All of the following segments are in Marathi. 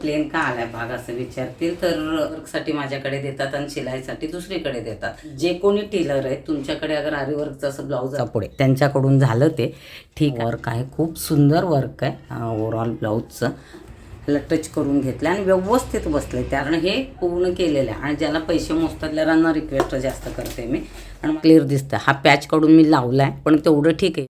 प्लेन का आलाय भाग असं विचारतील तर वर्कसाठी माझ्याकडे देतात आणि शिलाईसाठी दुसरीकडे देतात. जे कोणी टेलर आहेत तुमच्याकडे अगर आरी वर्कचं असं ब्लाऊज पुढे. त्यांच्याकडून झालं ते. ठीक वर्क आहे. खूप सुंदर वर्क आहे ओव्हरऑल ब्लाऊजचं. ह्याला टच करून घेतलं आणि व्यवस्थित बसले कारण हे पूर्ण केलेलं आहे. आणि ज्याला पैसे मोजतात त्यांना रिक्वेस्ट जास्त करते मी. आणि क्लिअर दिसतं हा पॅच कडून मी लावला आहे पण तेवढं ठीक आहे.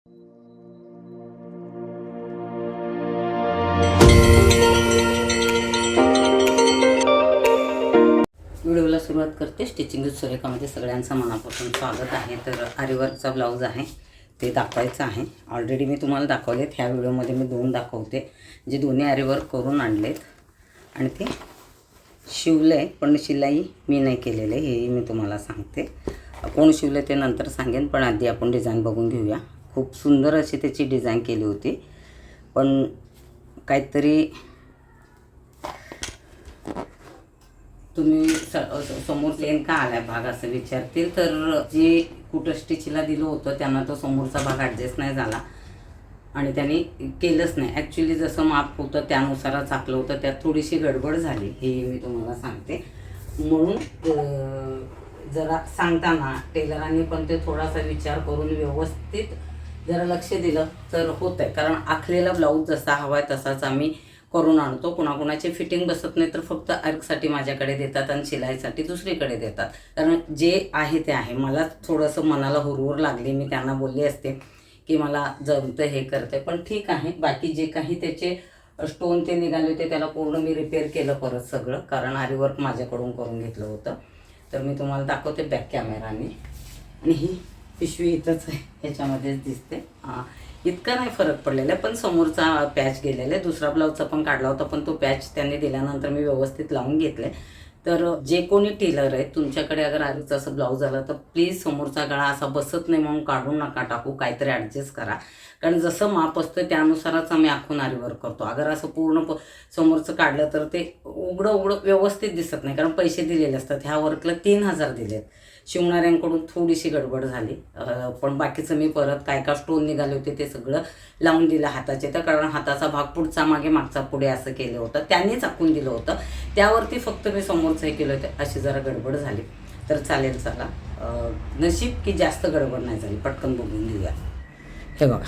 करते स्टिचिंग सुरेखामध्ये सगळ्यांचं मनापासून स्वागत आहे. तर आरीवर्कचा ब्लाऊज आहे ते दाखवायचं आहे. ऑलरेडी मी तुम्हाला दाखवलेत. ह्या व्हिडिओमध्ये मी दोन दाखवते जे दोन्ही आरीवर्क करून आणलेत. आणि ते शिवलं आहे पण शिलाई मी नाही केलेलं आहे हेही मी तुम्हाला सांगते. कोण शिवलं ते नंतर सांगेन पण आधी आपण डिझाईन बघून घेऊया. खूप सुंदर अशी त्याची डिझाईन केली होती. पण काहीतरी तुम्ही स- समोर प्लेन का आलाय भाग असं विचारतील. तर जे कुठं स्टिचला दिलं होतं त्यांना तो समोरचा भाग ॲडजस्ट नाही झाला. आणि त्यांनी केलंच नाही. ॲक्च्युली जसं माप होतं त्यानुसारच आखलं होतं. त्यात थोडीशी गडबड झाली हे मी तुम्हाला सांगते. म्हणून जरा सांगताना टेलरांनी पण ते थोडासा विचार करून व्यवस्थित जरा लक्ष दिलं तर होत आहे कारण आखलेला ब्लाऊज जसा हवा आहे तसाच आम्ही करून आणतो. कुणाकुणाचे फिटिंग बसत नाही तर फक्त अर्कसाठी माझ्याकडे देतात आणि शिलाईसाठी दुसरीकडे देतात. कारण जे आहे ते आहे. मला थोडंसं मनाला हुरहुर लागली. मी त्यांना बोलली असते की मला जमतं हे करते पण ठीक आहे. बाकी जे काही त्याचे स्टोन ते निघाले होते त्याला पूर्ण मी रिपेअर केलं परत सगळं. कारण आरीवर्क माझ्याकडून करून घेतलं होतं. तर मी तुम्हाला दाखवते बॅक कॅमेराने आणि ही पिशवी इथंच आहे. ह्याच्यामध्येच दिसते. इतका नाही फरक पडलेला आहे पण समोरचा पॅच गेलेला आहे. दुसरा ब्लाऊजचा पण काढला होता पण तो पॅच त्यांनी दिल्यानंतर मी व्यवस्थित लावून घेतले. तर जे कोणी टेलर आहे तुमच्याकडे अगर आधीच असं ब्लाऊज आला तर प्लीज समोरचा गळा असा बसत नाही म्हणून काढून नका टाकू काहीतरी ॲडजस्ट करा. कारण जसं माप असतं त्यानुसारच आम्ही आखून आरीवर करतो. अगर असं पूर्ण प समोरचं काढलं तर ते उघडं उघडं व्यवस्थित दिसत नाही कारण पैसे दिलेले असतात. ह्या वर्कला तीन हजार दिलेत. शिवणाऱ्यांकडून थोडीशी गडबड झाली. पण बाकीचं मी परत काय काय स्टोन निघाले होते ते सगळं लावून दिलं हाताचे तर कारण हाताचा भाग पुढचा मागे मागचा पुढे असं केलं होतं. त्यांनी चाकून दिलं होतं. त्यावरती फक्त मी समोरचं हे केलं होतं. अशी जरा गडबड झाली. तर चालेल चला. नशीब की जास्त गडबड नाही झाली. पटकन बघून घेऊया. हे बघा.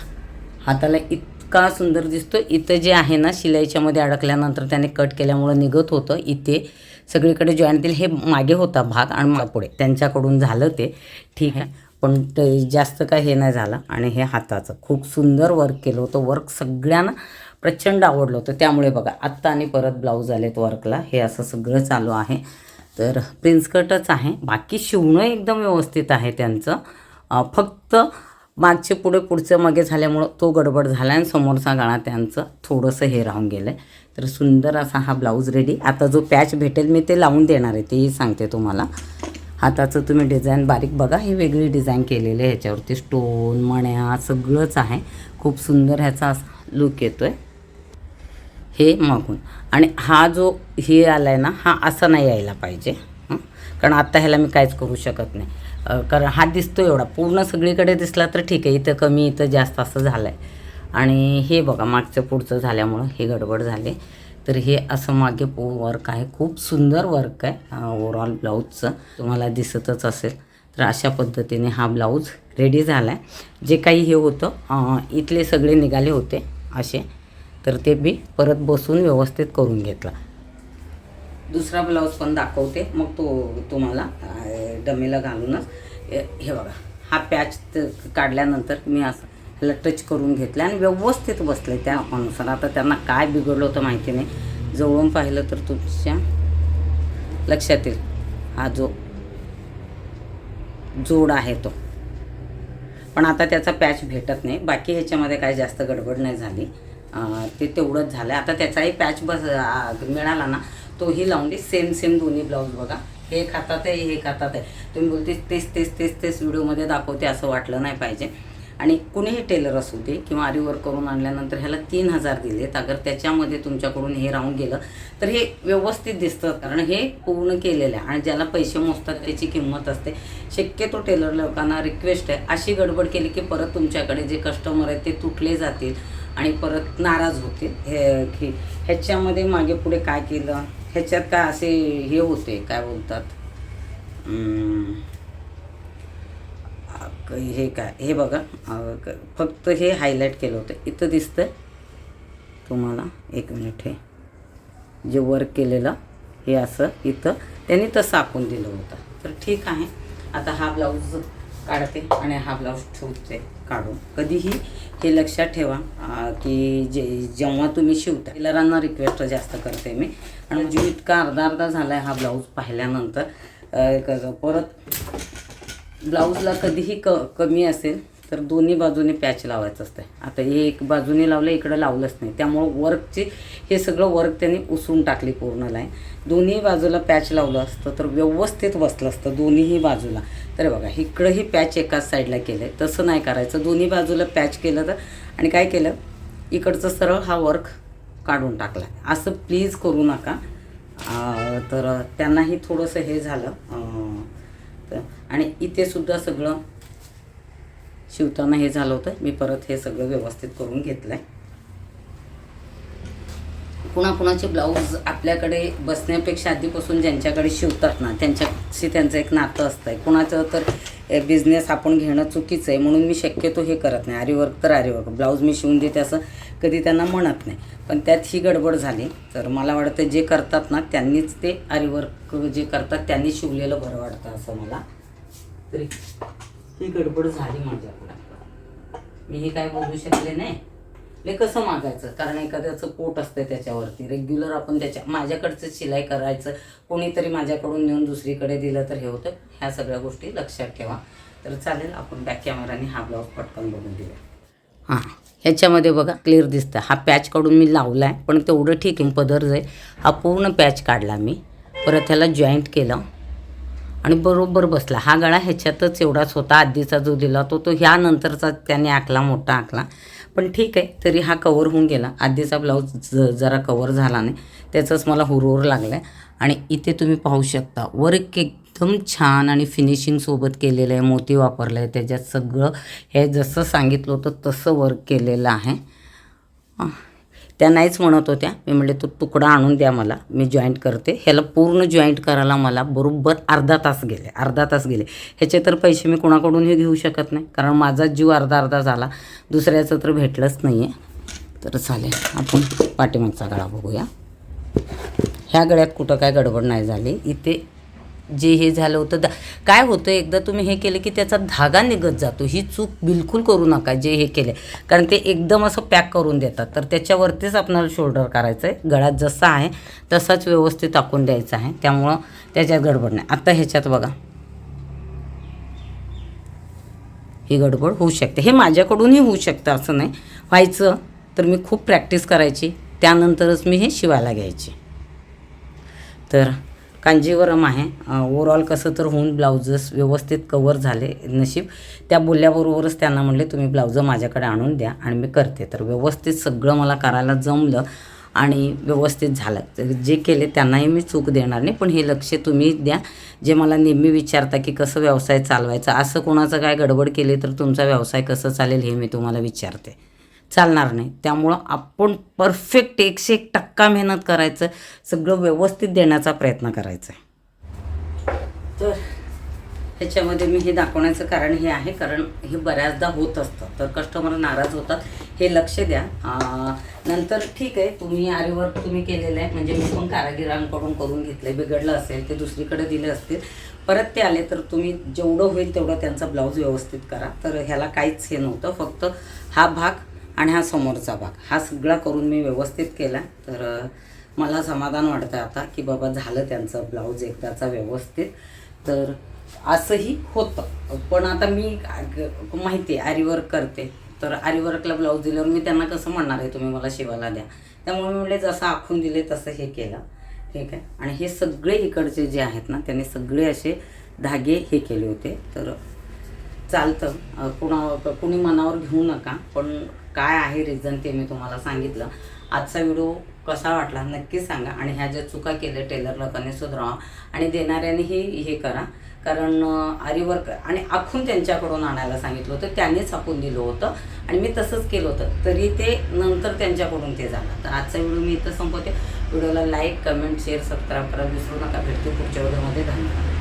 हाताला इतका सुंदर दिसतो. इथं जे आहे ना शिलाईच्यामध्ये अडकल्यानंतर त्याने कट केल्यामुळं निघत होतं. इथे सगळीकडे जॉईंट दिले हे मागे होता भाग आणि पुढे. त्यांच्याकडून झालं ते. ठीक आहे. पण ते जास्त काय हे नाही झालं आणि हे हाताचं. खूप सुंदर वर्क केलं होतं. वर्क सगळ्यांना प्रचंड आवडलं होतं. त्यामुळे बघा आत्ता आणि परत ब्लाऊज आलेत वर्कला हे असं सगळं चालू आहे. तर प्रिन्स कटच आहे. बाकी शिवणं एकदम व्यवस्थित आहे त्यांचं. फक्त मागचे पुढे पुढचं मागे झाल्यामुळं तो गडबड झाला आणि समोरचा गळा त्यांचं थोडंसं हे राहून गेलं आहे तर सुंदर असा हा ब्लाऊज रेडी आता जो पॅच भेटेल मी ते लावून देणार आहे तेही सांगते तुम्हाला. हाताचं तुम्ही डिझाईन बारीक बघा. ही वेगळी डिझाईन केलेली आहे ह्याच्यावरती. स्टोन मण्या सगळंच आहे. खूप सुंदर ह्याचा असा लुक येतो आहे हे मागून. आणि हा जो हे आला आहे ना हा असा नाही यायला पाहिजे. कारण आत्ता ह्याला मी काहीच करू शकत नाही. कारण हा दिसतो एवढा. पूर्ण सगळीकडे दिसला तर ठीक आहे इथं कमी इथं जास्त असं झालं आहे आणि हे बघा मागचं पुढचं झाल्यामुळं हे गडबड झाले. तर हे असं मागे पो वर्क आहे. खूप सुंदर वर्क आहे ओवरऑल ब्लाऊजचं तुम्हाला दिसतच असेल. तर अशा पद्धतीने हा ब्लाऊज रेडी झाला आहे जे काही हे होतं इथले सगळे निघाले होते असे. तर ते मी परत बसून व्यवस्थित करून घेतला. दुसरा ब्लाऊज पण दाखवते. मग तो तुम्हाला डमेला डमीला घालूनच. हे बघा हा पॅच त- काढल्यानंतर मी असं ह्याला टच करून घेतलं आणि व्यवस्थित बसले त्या अनुसार. आता त्यांना काय बिघडलं होतं माहिती नाही. जवळून पाहिलं तर तुमच्या लक्षात येईल. हा जो जोड आहे तो. पण आता त्याचा पॅच भेटत नाही. बाकी ह्याच्यामध्ये काय जास्त गडबड नाही झाली. ते तेवढंच झालं आता त्याचाही पॅच बस मिळाला ना तोही लावून दे. सेम सेम दोन्ही ब्लाऊज बघा. हे खातात आहे हे खातात आहे. तुम्ही बोलते तेच तेच तेच तेच व्हिडिओमध्ये दाखवते असं वाटलं नाही पाहिजे. आणि कुणीही टेलर असू दे किंवा आरीवर करून आणल्यानंतर ह्याला तीन हजार दिलेत. अगर त्याच्यामध्ये तुमच्याकडून हे राहून गेलं तर हे व्यवस्थित दिसतं. कारण हे पूर्ण केलेलं आहे. आणि ज्याला पैसे मोजतात त्याची किंमत असते. शक्यतो टेलर लोकांना रिक्वेस्ट आहे अशी गडबड केली की परत तुमच्याकडे जे कस्टमर आहेत ते तुटले जातील आणि परत नाराज होतील. हे की ह्याच्यामध्ये मागे पुढे काय केलं? ह्याच्यात काय असे हे होते काय बोलतात? हे काय हे बघा फक्त हे हायलाईट केलं होतं. इथं दिसतं तुम्हाला एक मिनिट हे. जे वर्क केलेलं हे असं इथं. त्यांनी तसं आखून दिलं होतं. तर ठीक आहे. आता हा ब्लाऊज काढते आणि हा ब्लाऊज ठेवते. काढू कधीही हे लक्षात ठेवा की जे जेव्हा तुम्ही शिवता टेलरांना रिक्वेस्ट जास्त करते मी. आणि जो इतका अर्धा अर्धा झाला आहे हा ब्लाऊज पाहिल्यानंतर परत ब्लाऊजला कधीही क कमी असेल तर दोन्ही बाजूने पॅच लावायचं असतं आता हे एक बाजूने लावलं इकडं लावलंच नाही. त्यामुळं वर्कची हे सगळं वर्क त्यांनी उसून टाकली पूर्ण लाईन. दोन्ही बाजूला पॅच लावलं असतं तर व्यवस्थित बसलं असतं दोन्हीही बाजूला. तर बघा इकडंही पॅच एकाच साईडला केलं आहे तसं नाही करायचं. दोन्ही बाजूला पॅच केलं तर आणि काय केलं? इकडचं सरळ हा वर्क काढून टाकला. असं प्लीज करू नका. तर त्यांनाही थोडंसं हे झालं. तर आणि इथे सुद्धा सगळं शिवताना हे झालं होतं. मी परत हे सगळं व्यवस्थित करून घेतलं आहे कुणाकुणाचे ब्लाऊज आपल्याकडे बसण्यापेक्षा आधीपासून ज्यांच्याकडे शिवतात ना त्यांच्याशी त्यांचं एक नातं असतं आहे कुणाचं तर बिझनेस आपण घेणं चुकीचं आहे म्हणून मी शक्यतो हे करत नाही. आरीवर्क तर आरीवर्क ब्लाऊज मी शिवून देते असं कधी त्यांना म्हणत नाही. पण त्यात ही गडबड झाली. तर मला वाटतं जे करतात ना त्यांनीच ते आरीवर्क जे करतात त्यांनी शिवलेलं बरं वाटतं असं मला तरी. ही गडबड झाली माझ्याकडे मी हे काय बोलू शकले नाही. ले कसं मागायचं? कारण एखाद्याचं पोट असतं त्याच्यावरती. रेग्युलर आपण त्याच्या माझ्याकडचं शिलाई करायचं कोणीतरी माझ्याकडून नेऊन दुसरीकडे दिलं तर हे होतं. ह्या सगळ्या गोष्टी लक्षात ठेवा. तर चालेल आपण बॅक कॅमेराने हा ब्लाऊज पटकन बघून दिला हां ह्याच्यामध्ये बघा क्लिअर दिसतं. हा पॅच काढून मी लावला आहे पण तेवढं ठीक आहे पदर जाईल हा पूर्ण पॅच काढला मी. परत ह्याला जॉईंट केलं. आणि बरोबर बसला. हा गळा ह्याच्यातच एवढाच होता आधीचा जो दिला तो तो ह्या नंतरचा त्याने आखला मोठा आखला. पण ठीक आहे तरी हा कवर होऊन गेला. आधीचा ब्लाऊज ज जरा कवर झाला नाही. त्याचंच मला हुरहुर लागला आहे आणि इथे तुम्ही पाहू शकता वर्क एकदम छान आणि फिनिशिंगसोबत केलेलं आहे मोती वापरलं आहे त्याच्यात सगळं हे जसं सांगितलं होतं तसं वर्क केलेलं आहे. त्या नाहीच म्हणत होत्या. मी म्हणले तो तुकडा आणून द्या मला मी जॉईंट करते. ह्याला पूर्ण जॉईंट करायला मला बरोबर अर्धा तास गेले अर्धा तास गेले. ह्याचे तर पैसे मी कोणाकडूनही घेऊ शकत नाही कारण माझा जीव अर्धा अर्धा झाला. दुसऱ्याचं तर भेटलंच नाही आहे तर चालेल आपण पाठीमागचा गळा बघूया. ह्या गळ्यात कुठं काय गडबड नाही झाली. इथे जे हे झालं होतं दा काय होतं एकदा तुम्ही हे केलं की त्याचा धागा निघत जातो. ही चूक बिलकुल करू नका जे हे केले कारण ते एकदम असं पॅक करून देतात. तर त्याच्यावरतीच आपल्याला शोल्डर करायचं आहे गळ्यात जसा आहे तसाच व्यवस्थित टाकून द्यायचा आहे. त्यामुळं त्याच्यात गडबड नाही. आत्ता ह्याच्यात बघा. ही गडबड होऊ शकते. हे माझ्याकडूनही होऊ शकतं असं नाही. व्हायचं तर मी खूप प्रॅक्टिस करायची. त्यानंतरच मी हे शिवायला घ्यायची. तर कांजीवरम आहे. ओवरऑल कसं तर होऊन ब्लाउजेस व्यवस्थित कवर झाले नशीब. त्या बोलल्याबरोबरच त्यांना म्हणले तुम्ही ब्लाउजं माझ्याकडे आणून द्या आणि मी करते. तर व्यवस्थित सगळं मला करायला जमलं आणि व्यवस्थित झालं. तर जे केले त्यांनाही मी चूक देणार नाही पण हे लक्ष तुम्ही द्या. जे मला नेहमी विचारता की कसं व्यवसाय चालवायचा असं कोणाचं काय गडबड केली तर तुमचा व्यवसाय कसं चालेल हे मी तुम्हाला विचारते. चालणार नाही. त्यामुळं आपण परफेक्ट एकशे एक टक्का मेहनत करायचं सगळं व्यवस्थित देण्याचा प्रयत्न करायचा आहे. तर ह्याच्यामध्ये मी हे दाखवण्याचं कारण हे आहे कारण हे बऱ्याचदा होत असतं. तर कस्टमर नाराज होतात. हे लक्ष द्या. नंतर ठीक आहे तुम्ही आरीवर्क तुम्ही केलेलं आहे. म्हणजे मी पण कारागिरांकडून करून घेतलं बिघडलं असेल ते दुसरीकडे दिले असतील. परत ते आले तर तुम्ही जेवढं होईल तेवढं त्यांचा ब्लाऊज व्यवस्थित करा. तर ह्याला काहीच हे नव्हतं. फक्त हा भाग आणि हा समोरचा भाग. हा सगळा करून मी व्यवस्थित केला. तर मला समाधान वाटतं आता की बाबा झालं त्यांचं ब्लाऊज एकदाचा व्यवस्थित. तर असंही होतं. पण आता मी माहिती आहे आरीवर्क करते. तर आरीवर्कला ब्लाऊज दिल्यावर मी त्यांना कसं म्हणणार आहे तुम्ही मला शिवायला द्या. त्यामुळे मी म्हणले जसं आखून दिले तसं हे केलं. ठीक आहे? आणि हे सगळे इकडचे जे आहेत ना त्यांनी सगळे असे धागे हे केले होते. तर चालतं. कुणा कुणी मनावर घेऊ नका. पण काय आहे रिझन ते मी तुम्हाला सांगितलं. आजचा व्हिडिओ कसा वाटला नक्की सांगा. आणि ह्या ज्या चुका केल्या टेलर लोकांनी सुधरावा आणि देणाऱ्यांनीही हे करा. कारण आरीवर्क आणि आखून त्यांच्याकडून आणायला सांगितलं होतं. त्यांनीच आखून दिलं होतं. आणि मी तसंच केलं होतं. तरी ते नंतर त्यांच्याकडून ते झालं. तर आजचा व्हिडिओ मी इथं संपवते. व्हिडिओला लाईक कमेंट शेअर सबस्क्राईब करा. विसरू नका. भेटते पुढच्या व्हिडिओमध्ये धन्यवाद.